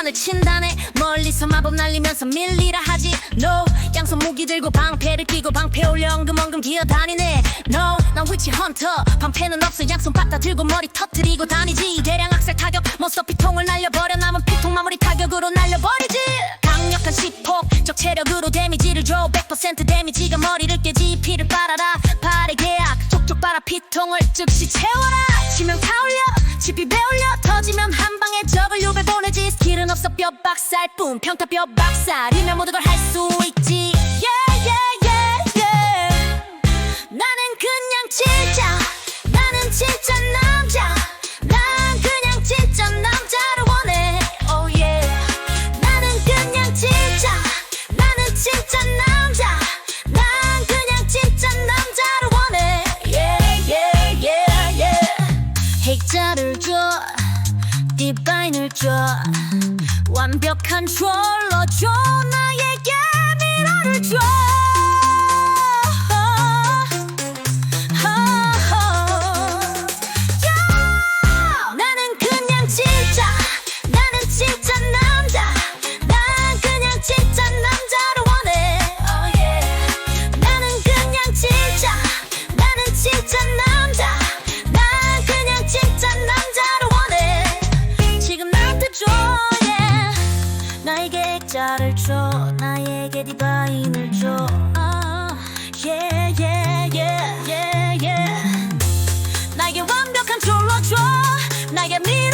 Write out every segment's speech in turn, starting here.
판을 친다네. 멀리서 마법 날리면서 밀리라 하지. No 양손 무기 들고 방패를 끼고 방패 올려 엉금엉금 기어다니네. No 난 위치 헌터. 방패는 없어. 양손 바다 들고 머리 터트리고 다니지. 대량 악살 타격. 몬스터 피통을 날려버려. 남은 피통 마무리 타격으로 날려버리지. 강력한 시폭. 적 체력으로 데미지를 줘. 100% 데미지가 머리를 깨지. 피를 빨아라. 빠르게 약. 족족 빨아 피통을 즉시 채워라. 치명 타올려. 지피 배올려. 터지면 한 방에 적을 요배 보내 지 스킬은 없어 뼈 박살 뿐 평타 뼈 박살이면 모든 걸 할 수 디바인을 줘. 완벽한 트롤러 줘. 나에게 미러를 줘 아. 나에게 완벽한 trol러 줘 나에게 미러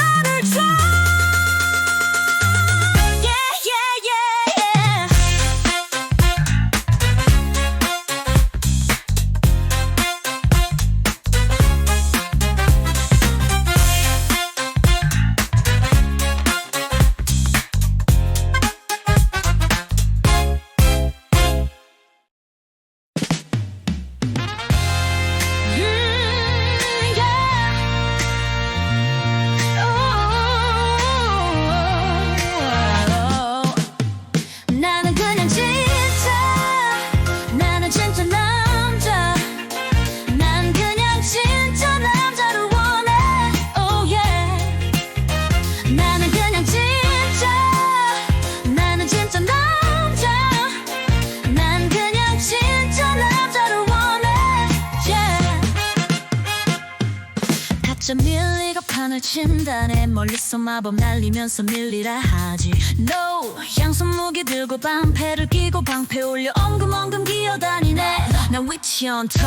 판을 친다네. 멀리서 마법 날리면서 밀리라 하지. No 양손 무기 들고 방패를 끼고 방패 올려 엉금엉금 기어다니네. 난 위치 헌터.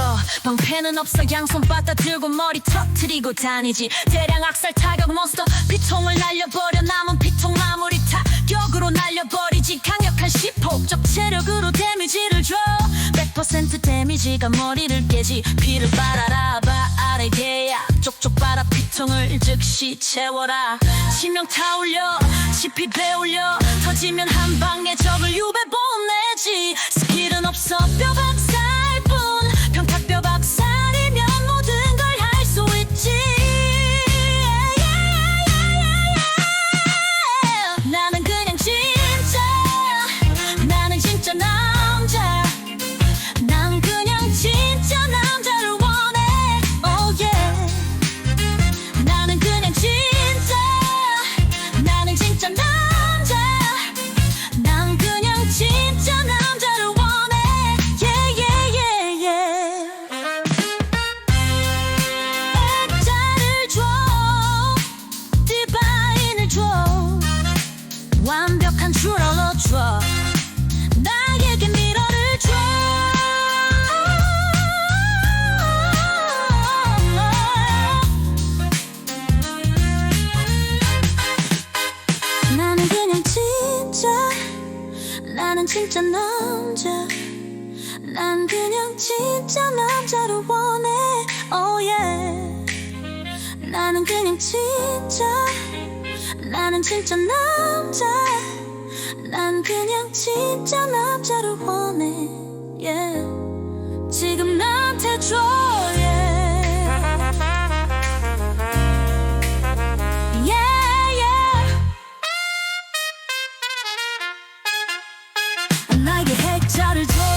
방패는 없어. 양손 바다 들고 머리 터트리고 다니지. 대량 악살 타격 몬스터. 피통을 날려버려. 남은 피통 마무리 타격으로 날려버리지. 강력한 시폭적 체력으로 데미지를 줘. 100% 데미지가 머리를 깨지. 피를 빨아라 피통을 즉시 채워라. 치명 타 올려 지피 배올려. 터지면 한 방에 적을 유배 보내지. 스킬은 없어 뼈 박살 완벽한 트롤러 줘 나에게 미러를 줘. 나는 그냥 진짜 나는 진짜 남자. 난 그냥 진짜 남자를 원해. Oh yeah. 나는 그냥 진짜 나는 진짜 남자 난 그냥 진짜 남자를 원해 yeah. 지금 나한테 줘 yeah. yeah, yeah. 나에게 핵자를 줘